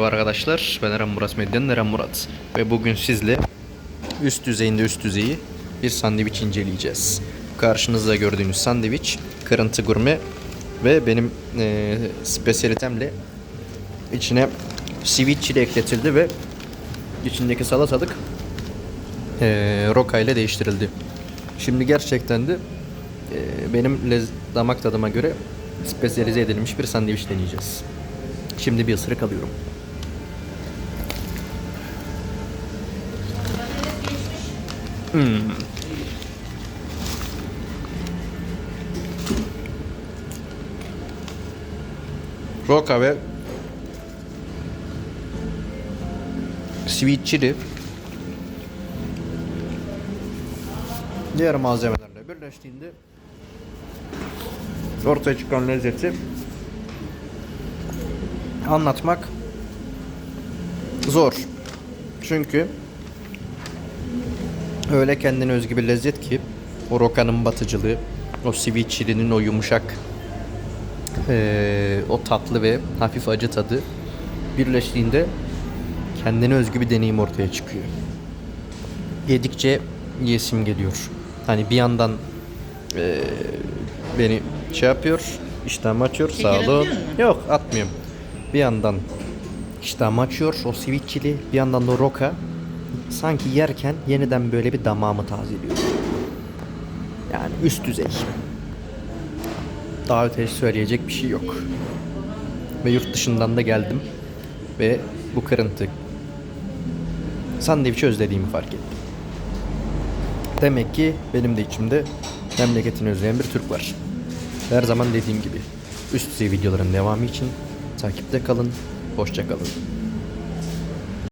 Merhaba arkadaşlar, ben Eren Murat Medyan, Eren Murat ve bugün sizle üst düzeyinde üst düzeyi bir sandviç inceleyeceğiz. Karşınızda gördüğünüz sandviç kırıntı gurme ve benim eee spesiyalitemle içine sweet chili ekletildi ve içindeki salatalık eee roka ile değiştirildi. Şimdi gerçekten de eee, benim lez- damak tadıma göre spesiyalize edilmiş bir sandviç deneyeceğiz. Şimdi bir ısırık alıyorum. Roka ve sweet diğer malzemelerle birleştiğinde ortaya çıkan lezzeti anlatmak zor. Çünkü öyle kendine özgü bir lezzet ki o rokanın batıcılığı, o sweet chili'nin o yumuşak eee, o tatlı ve hafif acı tadı birleştiğinde kendine özgü bir deneyim ortaya çıkıyor. Yedikçe yesim geliyor. Hani bir yandan eee, beni şey yapıyor, iştahımı açıyor, Şeker sağ olun. Yok atmıyorum. Bir yandan iştahımı açıyor, o sweet chili, bir yandan da roka sanki yerken yeniden böyle bir damağımı tazeliyor. Yani üst düzey. Daha ötesi söyleyecek bir şey yok. Ve yurt dışından da geldim. Ve bu kırıntı sandviçi özlediğimi fark ettim. Demek ki benim de içimde memleketini özleyen bir Türk var. Her zaman dediğim gibi üst düzey videoların devamı için takipte kalın, hoşça kalın.